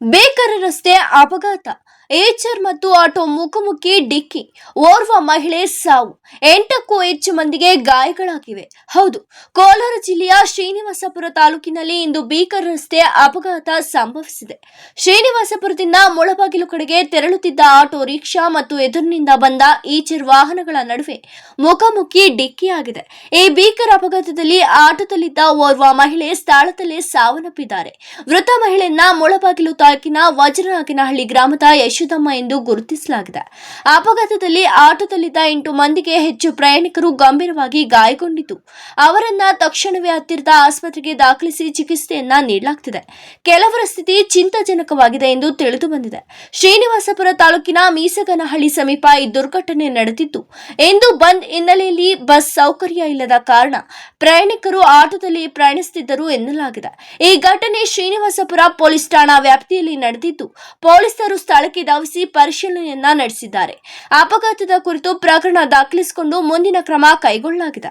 ಬೇಕರ ರಸ್ತೆ ಅಪಘಾತ. ಏಚರ್ ಮತ್ತು ಆಟೋ ಮುಖಮುಖಿ ಡಿಕ್ಕಿ. ಓರ್ವ ಮಹಿಳೆ ಸಾವು. ಎಂಟಕ್ಕೂ ಹೆಚ್ಚು ಮಂದಿಗೆ ಗಾಯಗಳಾಗಿವೆ. ಹೌದು, ಕೋಲಾರ ಜಿಲ್ಲೆಯ ಶ್ರೀನಿವಾಸಪುರ ತಾಲೂಕಿನಲ್ಲಿ ಇಂದು ಬೀಕರ್ ರಸ್ತೆ ಅಪಘಾತ ಸಂಭವಿಸಿದೆ. ಶ್ರೀನಿವಾಸಪುರದಿಂದ ಮುಳಬಾಗಿಲು ಕಡೆಗೆ ತೆರಳುತ್ತಿದ್ದ ಆಟೋ, ರಿಕ್ಷಾ ಮತ್ತು ಎದುರಿನಿಂದ ಬಂದ ಈಚರ್ ವಾಹನಗಳ ನಡುವೆ ಮುಖಾಮುಖಿ ಡಿಕ್ಕಿಯಾಗಿದೆ. ಈ ಬೀಕರ್ ಅಪಘಾತದಲ್ಲಿ ಆಟೋದಲ್ಲಿದ್ದ ಓರ್ವ ಮಹಿಳೆ ಸ್ಥಳದಲ್ಲೇ ಸಾವನ್ನಪ್ಪಿದ್ದಾರೆ. ಮೃತ ಮಹಿಳೆಯನ್ನ ಮುಳಬಾಗಿಲು ತಾಲೂಕಿನ ವಜ್ರನಾಗಿನಹಳ್ಳಿ ಗ್ರಾಮದ ಯಶೋದಮ್ಮ ಎಂದು ಗುರುತಿಸಲಾಗಿದೆ. ಅಪಘಾತದಲ್ಲಿ ಆಟೋದಲ್ಲಿದ್ದ ಎಂಟು ಮಂದಿಗೆ ಹೆಚ್ಚು ಪ್ರಯಾಣಿಕರು ಗಂಭೀರವಾಗಿ ಗಾಯಗೊಂಡಿದ್ದು, ಅವರನ್ನ ತಕ್ಷಣವೇ ಹತ್ತಿರದ ಆಸ್ಪತ್ರೆಗೆ ದಾಖಲಿಸಿ ಚಿಕಿತ್ಸೆಯನ್ನ ನೀಡಲಾಗುತ್ತಿದೆ ಕೆಲವರ ಸ್ಥಿತಿ ಚಿಂತಾಜನಕವಾಗಿದೆ ಎಂದು ತಿಳಿದು ಬಂದಿದೆ. ಶ್ರೀನಿವಾಸಪುರ ತಾಲೂಕಿನ ಮೀಸಗನಹಳ್ಳಿ ಸಮೀಪ ಈ ದುರ್ಘಟನೆ ನಡೆದಿತ್ತು. ಎಂದು ಬಂದ್ ಹಿನ್ನೆಲೆಯಲ್ಲಿ ಬಸ್ ಸೌಕರ್ಯ ಇಲ್ಲದ ಕಾರಣ ಪ್ರಯಾಣಿಕರು ಆಟೋದಲ್ಲಿ ಪ್ರಯಾಣಿಸುತ್ತಿದ್ದರು ಎನ್ನಲಾಗಿದೆ. ಈ ಘಟನೆ ಶ್ರೀನಿವಾಸಪುರ ಪೊಲೀಸ್ ಠಾಣಾ ವ್ಯಾಪ್ತಿಯಲ್ಲಿ ನಡೆದಿದ್ದು ಪೊಲೀಸರು ಸ್ಥಳಕ್ಕೆ ಧಾವಿಸಿ ಪರಿಶೀಲನೆಯನ್ನ ನಡೆಸಿದ್ದಾರೆ. ಅಪಘಾತದ ಕುರಿತು ಪ್ರಕರಣ ದಾಖಲಿಸಿಕೊಂಡು ಮುಂದಿನ ಕ್ರಮ ಕೈಗೊಳ್ಳಲಾಗಿದೆ.